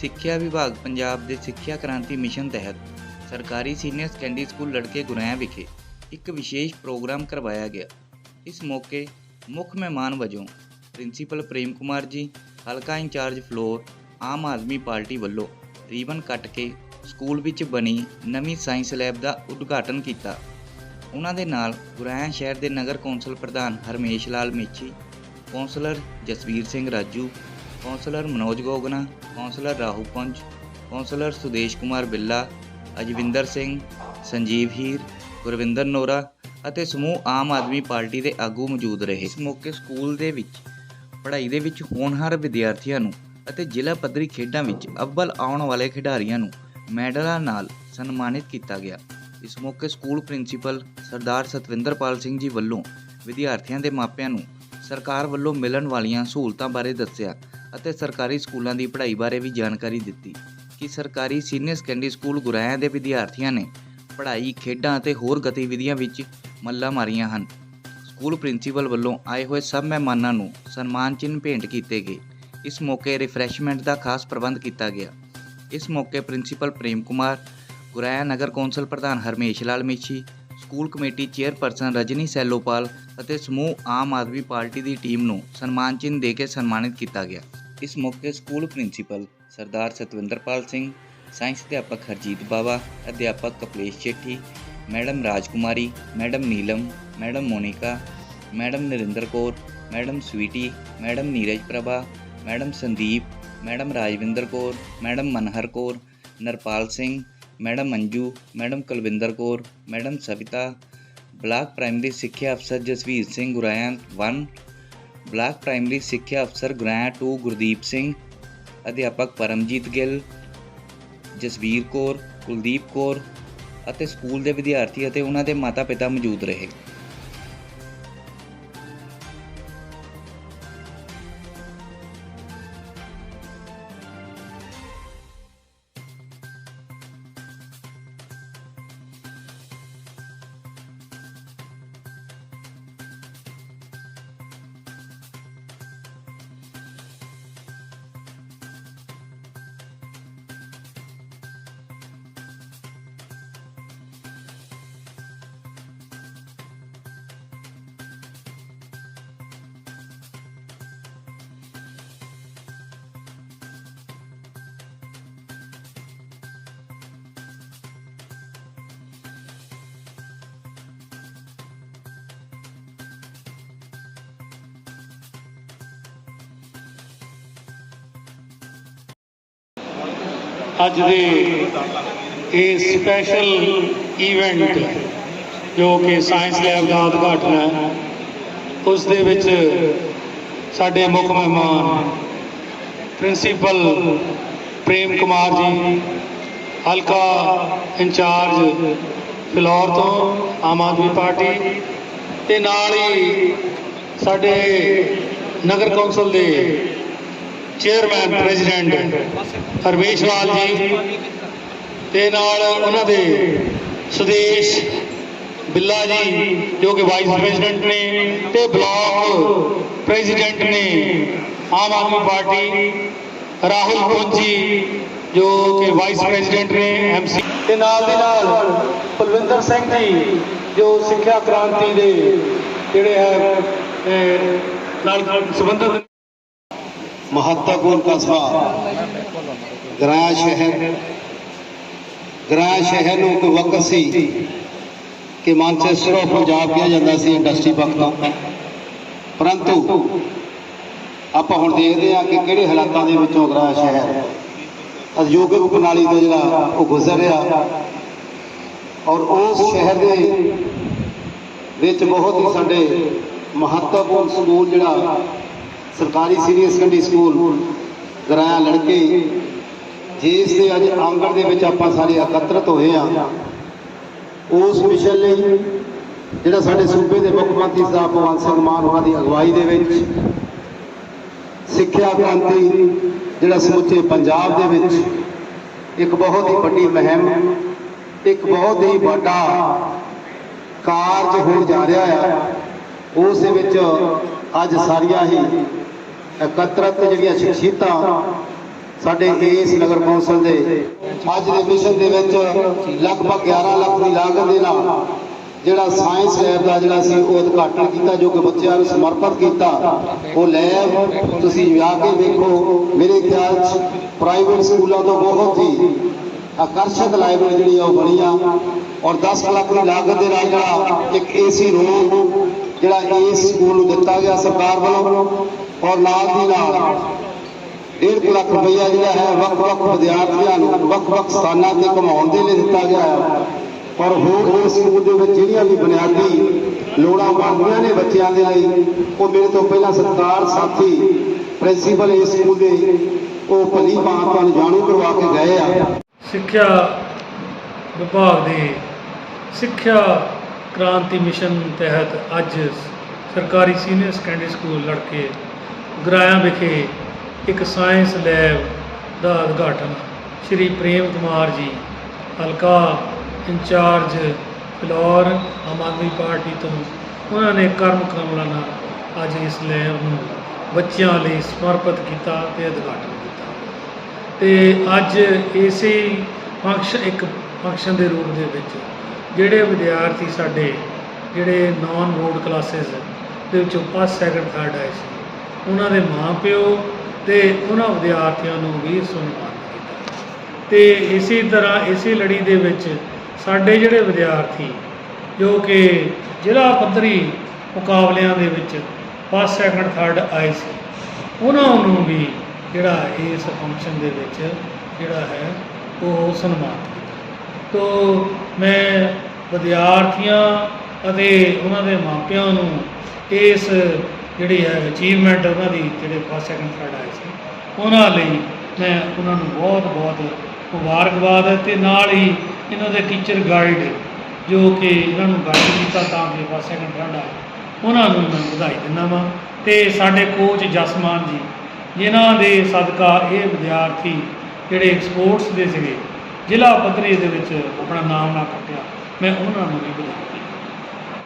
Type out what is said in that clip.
ਸਿੱਖਿਆ ਵਿਭਾਗ ਪੰਜਾਬ ਦੇ ਸਿੱਖਿਆ ਕ੍ਰਾਂਤੀ ਮਿਸ਼ਨ ਤਹਿਤ ਸਰਕਾਰੀ ਸੀਨੀਅਰ ਸੈਕੰਡਰੀ ਸਕੂਲ ਲੜਕੇ ਗੁਰਾਇਆ ਵਿਖੇ ਇੱਕ ਵਿਸ਼ੇਸ਼ ਪ੍ਰੋਗਰਾਮ ਕਰਵਾਇਆ ਗਿਆ। ਇਸ ਮੌਕੇ ਮੁੱਖ ਮਹਿਮਾਨ ਵਜੋਂ ਪ੍ਰਿੰਸੀਪਲ ਪ੍ਰੇਮ ਕੁਮਾਰ ਜੀ, ਹਲਕਾ ਇੰਚਾਰਜ ਫਲੋਰ, ਆਮ ਆਦਮੀ ਪਾਰਟੀ ਵੱਲੋਂ ਰੀਬਨ ਕੱਟ ਕੇ ਸਕੂਲ ਵਿੱਚ ਬਣੀ ਨਵੀਂ ਸਾਇੰਸ ਲੈਬ ਦਾ ਉਦਘਾਟਨ ਕੀਤਾ। ਉਹਨਾਂ ਦੇ ਨਾਲ ਗੁਰਾਇਆ ਸ਼ਹਿਰ ਦੇ ਨਗਰ ਕੌਂਸਲ ਪ੍ਰਧਾਨ Harmesh Lal Mechi, councillor Jasvir Singh Raju councillor Manoj Gogna, councillor Rahu ਪੰਜ, ਕੌਂਸਲਰ ਸੁਦੇਸ਼ ਕੁਮਾਰ ਬਿੱਲਾ, ਅਜਵਿੰਦਰ ਸਿੰਘ, ਸੰਜੀਵ ਹੀਰ, ਗੁਰਵਿੰਦਰ ਨੋਰਾ ਅਤੇ ਸਮੂਹ ਆਮ ਆਦਮੀ ਪਾਰਟੀ ਦੇ ਆਗੂ ਮੌਜੂਦ ਰਹੇ। ਇਸ ਮੌਕੇ ਸਕੂਲ ਦੇ ਵਿੱਚ, ਪੜ੍ਹਾਈ ਦੇ ਵਿੱਚ ਹੋਣਹਾਰ ਵਿਦਿਆਰਥੀਆਂ ਨੂੰ ਅਤੇ ਜ਼ਿਲ੍ਹਾ ਪੱਧਰੀ ਖੇਡਾਂ ਵਿੱਚ ਅੱਵਲ ਆਉਣ ਵਾਲੇ ਖਿਡਾਰੀਆਂ ਨੂੰ ਮੈਡਲਾਂ ਨਾਲ ਸਨਮਾਨਿਤ ਕੀਤਾ ਗਿਆ। ਇਸ ਮੌਕੇ ਸਕੂਲ ਪ੍ਰਿੰਸੀਪਲ ਸਰਦਾਰ ਸਤਵਿੰਦਰਪਾਲ ਸਿੰਘ ਜੀ ਵੱਲੋਂ ਵਿਦਿਆਰਥੀਆਂ ਦੇ ਮਾਪਿਆਂ ਨੂੰ ਸਰਕਾਰ ਵੱਲੋਂ ਮਿਲਣ ਵਾਲੀਆਂ ਸਹੂਲਤਾਂ ਬਾਰੇ ਦੱਸਿਆ ਅਤੇ ਸਰਕਾਰੀ ਸਕੂਲਾਂ ਦੀ ਪੜ੍ਹਾਈ ਬਾਰੇ ਵੀ ਜਾਣਕਾਰੀ ਦਿੱਤੀ ਕਿ ਸਰਕਾਰੀ ਸੀਨੀਅਰ ਸੈਕੰਡਰੀ ਸਕੂਲ ਗੁਰਾਇਆਂ ਦੇ ਵਿਦਿਆਰਥੀਆਂ ਨੇ ਪੜ੍ਹਾਈ, ਖੇਡਾਂ ਅਤੇ ਹੋਰ ਗਤੀਵਿਧੀਆਂ ਵਿੱਚ ਮੱਲਾਂ ਮਾਰੀਆਂ ਹਨ। ਸਕੂਲ ਪ੍ਰਿੰਸੀਪਲ ਵੱਲੋਂ ਆਏ ਹੋਏ ਸਭ ਮਹਿਮਾਨਾਂ ਨੂੰ ਸਨਮਾਨ ਚਿੰਨ੍ਹ ਭੇਂਟ ਕੀਤੇ ਗਏ। ਇਸ ਮੌਕੇ ਰਿਫਰੈਸ਼ਮੈਂਟ ਦਾ ਖਾਸ ਪ੍ਰਬੰਧ ਕੀਤਾ ਗਿਆ। ਇਸ ਮੌਕੇ ਪ੍ਰਿੰਸੀਪਲ ਪ੍ਰੇਮ ਕੁਮਾਰ, ਗੁਰਾਇਆ ਨਗਰ ਕੌਂਸਲ ਪ੍ਰਧਾਨ Harmesh Lal Michhi school committee chairperson Rajni Sailopal ਅਤੇ ਸਮੂਹ ਆਮ ਆਦਮੀ ਪਾਰਟੀ ਦੀ ਟੀਮ ਨੂੰ ਸਨਮਾਨ ਚਿੰਨ੍ਹ ਦੇ ਕੇ ਸਨਮਾਨਿਤ ਕੀਤਾ ਗਿਆ। ਇਸ ਮੌਕੇ school principal Sardar Satwinderpal Singh, science ਅਧਿਆਪਕ ਹਰਜੀਤ ਬਾਵਾ, ਅਧਿਆਪਕ Kaplesh Chethi madam Rajkumari, madam Neelam, madam Monika, madam Narinder Kaur, madam Sweety, madam Neeraj Prabha, madam Sandeep, madam Rajwinder Kaur, madam Manhar Kaur, Narpal Singh, madam Manju, madam Kulwinder Kaur, madam Savita, block primary ਸਿੱਖਿਆ ਅਫਸਰ Jasvir Singh ਗੁਰਾਇਆਂ 1 block primary ਸਿੱਖਿਆ ਅਫਸਰ ਗੁਰਾਇਆ 2 ਗੁਰਦੀਪ ਸਿੰਘ, ਅਧਿਆਪਕ ਪਰਮਜੀਤ ਗਿੱਲ, ਜਸਵੀਰ ਕੌਰ, ਕੁਲਦੀਪ ਕੌਰ ਅਤੇ school ਦੇ ਵਿਦਿਆਰਥੀ ਅਤੇ ਉਹਨਾਂ ਦੇ ਮਾਤਾ-ਪਿਤਾ ਮੌਜੂਦ ਰਹੇ। ਅੱਜ ਦੇ ਇਹ ਸਪੈਸ਼ਲ ਇਵੈਂਟ ਜੋ ਕਿ ਸਾਇੰਸ ਲੈਬ ਦਾ ਉਦਘਾਟਨ ਹੈ, ਉਸ ਦੇ ਵਿੱਚ ਸਾਡੇ ਮੁੱਖ ਮਹਿਮਾਨ ਪ੍ਰਿੰਸੀਪਲ ਪ੍ਰੇਮ ਕੁਮਾਰ ਜੀ, ਹਲਕਾ ਇੰਚਾਰਜ ਫਿਲੌਰ ਤੋਂ ਆਮ ਆਦਮੀ ਪਾਰਟੀ ਤੇ ਨਾਲ ਹੀ ਸਾਡੇ ਨਗਰ ਕੌਂਸਲ ਦੇ ਚੇਅਰਮੈਨ ਪ੍ਰੈਜ਼ੀਡੈਂਟ ਹਰਮੇਸ਼ ਜੀ ਤੇ ਨਾਲ ਉਹਨਾਂ ਦੇ ਸੁਦੇਸ਼ ਬਿੱਲਾ ਜੀ, ਜੋ ਕਿ ਵਾਈਸ ਪ੍ਰੈਜ਼ੀਡੈਂਟ ਨੇ ਤੇ ਬਲਾਕ ਪ੍ਰੈਜ਼ੀਡੈਂਟ ਨੇ ਆਮ ਆਦਮੀ ਪਾਰਟੀ ਰਾਹੁਲ ਪੁੰਜੀ ਜੋ ਕਿ ਵਾਈਸ ਪ੍ਰੈਜ਼ੀਡੈਂਟ ਨੇ ਐਮਸੀ ਤੇ ਨਾਲ ਦੇ ਨਾਲ ਕੁਲਵਿੰਦਰ ਸਿੰਘ ਜੀ, ਜੋ ਸਿੱਖਿਆ ਕ੍ਰਾਂਤੀ ਦੇ ਜਿਹੜੇ ਹੈ ਨਾਲ ਸੰਬੰਧਿਤ महत्वपूर्ण कस्बा ਗਰਾਇਆ ਸ਼ਹਿਰ ਗਰਾਇਆ ਸ਼ਹਿਰ ਨੂੰ ਇੱਕ ਵਕਤ ਸੀ ਕਿ ਮਾਨਚੈਸਟਰ ਆਫ ਪੰਜਾਬ ਕਿਹਾ ਜਾਂਦਾ ਸੀ ਇੰਡਸਟਰੀ ਪੱਖ ਤੋਂ ਪਰੰਤੂ ਆਪਾਂ ਹੁਣ ਦੇਖਦੇ ਹਾਂ ਕਿ ਕਿਹੜੇ ਹਾਲਾਤਾਂ ਦੇ ਵਿੱਚੋਂ ਗਰਾਇਆ ਸ਼ਹਿਰ ਉਦਯੋਗਿਕ ਪ੍ਰਣਾਲੀ ਤੋਂ ਜਿਹੜਾ ਉਹ ਗੁਜ਼ਰ ਰਿਹਾ ਔਰ ਉਸ ਸ਼ਹਿਰ ਦੇ ਵਿੱਚ ਬਹੁਤ ਹੀ ਸਾਡੇ ਮਹੱਤਵਪੂਰਨ ਸਕੂਲ ਜਿਹੜਾ ਸਰਕਾਰੀ ਸੀਨੀਅਰ ਸੈਕੰਡਰੀ ਸਕੂਲ ਗਰਾਇਆ ਲੜਕੇ ਜਿਸ ਦੇ ਅੱਜ ਆਂਗਣ ਦੇ ਵਿੱਚ ਆਪਾਂ ਸਾਰੇ ਇਕੱਤਰਤ ਹੋਏ ਆ ਉਸ ਮਿਸ਼ਨ ਲਈ ਜਿਹੜਾ ਸਾਡੇ ਸੂਬੇ ਦੇ ਮੁੱਖ ਮੰਤਰੀ ਸਾਹਿਬ ਭਗਵੰਤ ਸਿੰਘ ਮਾਨ ਉਹਨਾਂ ਦੀ ਅਗਵਾਈ ਦੇ ਵਿੱਚ, ਸਿੱਖਿਆ ਕ੍ਰਾਂਤੀ ਜਿਹੜਾ ਸਮੁੱਚੇ ਪੰਜਾਬ ਦੇ ਵਿੱਚ ਇੱਕ ਬਹੁਤ ਹੀ ਵੱਡੀ ਮਹਿਮ, ਇੱਕ ਬਹੁਤ ਹੀ ਵੱਡਾ ਕਾਰਜ ਹੋਣ ਜਾ ਰਿਹਾ ਆ, ਉਸ ਦੇ ਵਿੱਚ ਅੱਜ ਸਾਰੀਆਂ ਹੀ ਇਕੱਤਰਤ ਜਿਹੜੀਆਂ ਸ਼ਖਸੀਅਤਾਂ ਸਾਡੇ ਇਸ ਨਗਰ ਕੌਂਸਲ ਦੇ ਅੱਜ ਦੇ ਮਿਸ਼ਨ ਦੇ ਵਿੱਚ ਲਗਭਗ 11 ਲੱਖ ਦੀ ਲਾਗਤ ਦੇ ਨਾਲ ਜਿਹੜਾ ਸਾਇੰਸ ਲੈਬ ਦਾ ਜਿਹੜਾ ਸੀ ਉਹ ਉਦਘਾਟਨ ਕੀਤਾ, ਜੋ ਕਿ ਬੱਚਿਆਂ ਨੂੰ ਸਮਰਪਿਤ ਕੀਤਾ, ਉਹ ਲੈਬ ਤੁਸੀਂ ਜਾ ਕੇ ਵੇਖੋ, ਮੇਰੇ ਖਿਆਲ 'ਚ ਪ੍ਰਾਈਵੇਟ ਸਕੂਲਾਂ ਤੋਂ ਬਹੁਤ ਹੀ ਆਕਰਸ਼ਕ ਲਾਇਬ੍ਰੇਰੀ ਜਿਹੜੀ ਆ ਉਹ ਬਣੀ ਆ। ਔਰ 10 ਲੱਖ ਦੀ ਲਾਗਤ ਦੇ ਨਾਲ ਜਿਹੜਾ ਇੱਕ ਏਸੀ ਰੂਮ ਜਿਹੜਾ ਇਸ ਸਕੂਲ ਨੂੰ ਦਿੱਤਾ ਗਿਆ ਸਰਕਾਰ ਵੱਲੋਂ। ਔਰ ਨਾਲ ਦੀ ਨਾਲ ਡੇਢ ਲੱਖ ਰੁਪਇਆ ਜਿਹੜਾ ਹੈ ਵੱਖ-ਵੱਖ ਵਿਦਿਆਰਥੀਆਂ ਨੂੰ ਵੱਖ-ਵੱਖ ਸਥਾਨਾਂ ਤੇ ਘੁਮਾਉਣ ਦੇ ਲਈ ਦਿੱਤਾ ਗਿਆ ਹੈ। ਔਰ ਹੋਰ ਇਸ ਸਕੂਲ ਦੇ ਵਿੱਚ ਜਿਹੜੀਆਂ ਵੀ ਬੁਨਿਆਦੀ ਲੋੜਾਂ ਬਣਦੀਆਂ ਨੇ ਬੱਚਿਆਂ ਦੇ ਲਈ, ਉਹ ਮੇਰੇ ਤੋਂ ਪਹਿਲਾਂ ਸਤਿਕਾਰ ਸਾਥੀ, ਪ੍ਰਿੰਸੀਪਲ ਇਸ ਸਕੂਲ ਦੇ ਉਹ ਭਲੀ ਬਾਤ ਤੁਹਾਨੂੰ ਜਾਣੂ ਕਰਵਾ ਕੇ ਗਏ ਆ। ਸਿੱਖਿਆ ਵਿਭਾਗ ਦੇ ਸਿੱਖਿਆ ਕ੍ਰਾਂਤੀ ਮਿਸ਼ਨ ਤਹਿਤ ਅੱਜ ਸਰਕਾਰੀ ਸੀਨੀਅਰ ਸੈਕੰਡਰੀ ਸਕੂਲ ਲੜਕੇ ਗਰਾਇਆ ਵਿਖੇ ਇੱਕ ਸਾਇੰਸ ਲੈਬ ਦਾ ਉਦਘਾਟਨ। ਸ਼੍ਰੀ ਪ੍ਰੇਮ ਕੁਮਾਰ ਜੀ, ਹਲਕਾ ਇੰਚਾਰਜ ਫਲੋਰ ਆਮ ਆਦਮੀ ਪਾਰਟੀ ਤੋਂ ਉਹਨਾਂ ਨੇ ਕਰਮ ਕਮਲਾ ਨਾਲ ਅੱਜ ਇਸ ਲੈਬ ਨੂੰ ਬੱਚਿਆਂ ਲਈ ਸਮਰਪਿਤ ਕੀਤਾ ਤੇ ਉਦਘਾਟਨ ਕੀਤਾ। ਤੇ ਅੱਜ ਇਸੇ ਫੰਕਸ਼ਨ ਇੱਕ ਫੰਕਸ਼ਨ ਦੇ ਰੂਪ ਦੇ ਵਿੱਚ ਜਿਹੜੇ ਵਿਦਿਆਰਥੀ ਸਾਡੇ, ਜਿਹੜੇ ਨਾਨ ਬੋਰਡ ਕਲਾਸਿਸ ਦੇ ਵਿੱਚੋਂ ਫਸਟ ਸੈਕੰਡ ਥਰਡ ਆਏ ਸੀ। ਉਹਨਾਂ ਦੇ ਮਾਪਿਓ ਤੇ ਉਹਨਾਂ ਵਿਦਿਆਰਥੀਆਂ ਨੂੰ ਵੀ ਸਨਮਾਨਿਤ ਕੀਤਾ। ਤੇ ਇਸੇ ਤਰ੍ਹਾਂ ਇਸੇ ਲੜੀ ਦੇ ਵਿੱਚ ਸਾਡੇ ਜਿਹੜੇ ਵਿਦਿਆਰਥੀ, ਜੋ ਕਿ ਜ਼ਿਲ੍ਹਾ ਪੱਧਰੀ ਮੁਕਾਬਲਿਆਂ ਦੇ ਵਿੱਚ ਫਸਟ ਸੈਕੰਡ ਥਰਡ ਆਏ ਸੀ, ਉਹਨਾਂ ਨੂੰ ਵੀ ਜਿਹੜਾ ਇਸ ਫੰਕਸ਼ਨ ਦੇ ਵਿੱਚ ਜਿਹੜਾ ਹੈ ਉਹ ਸਨਮਾਨਿਤ ਕੀਤਾ। ਤੋ ਮੈਂ ਵਿਦਿਆਰਥੀਆਂ ਅਤੇ ਉਹਨਾਂ ਦੇ ਮਾਪਿਆਂ ਨੂੰ ਇਸ ਜਿਹੜੀ ਹੈ ਅਚੀਵਮੈਂਟ ਉਹਨਾਂ ਦੀ ਜਿਹੜੇ ਫਸਟ ਸੈਕੰਡ ਥਰਡ ਆਏ ਸੀ। ਉਹਨਾਂ ਲਈ ਮੈਂ ਉਹਨਾਂ ਨੂੰ ਬਹੁਤ ਬਹੁਤ ਮੁਬਾਰਕਬਾਦ ਹੈ ਤੇ ਨਾਲ ਹੀ ਇਹਨਾਂ ਦੇ ਟੀਚਰ ਗਾਈਡ ਜੋ ਕਿ ਇਹਨਾਂ ਨੂੰ ਗਾਈਡ ਕੀਤਾ ਤਾਂ ਕਿ ਫਸਟ ਸੈਕੰਡ ਥਰਡ ਆਏ, ਉਹਨਾਂ ਨੂੰ ਮੈਂ ਵਧਾਈ ਦਿੰਦਾ ਵਾਂ। ਤੇ ਸਾਡੇ ਕੋਚ ਜਸਮਾਨ ਜੀ, ਜਿਨ੍ਹਾਂ ਦੇ ਸਦਕਾ ਇਹ ਵਿਦਿਆਰਥੀ ਜਿਹੜੇ ਸਪੋਰਟਸ ਦੇ ਸੀਗੇ, ਜ਼ਿਲ੍ਹਾ ਪੱਧਰੀ ਦੇ ਵਿੱਚ ਆਪਣਾ ਨਾਮ ਨਾ ਕੱਟਿਆ, ਮੈਂ ਉਹਨਾਂ ਨੂੰ ਵੀ ਵਧਾਈ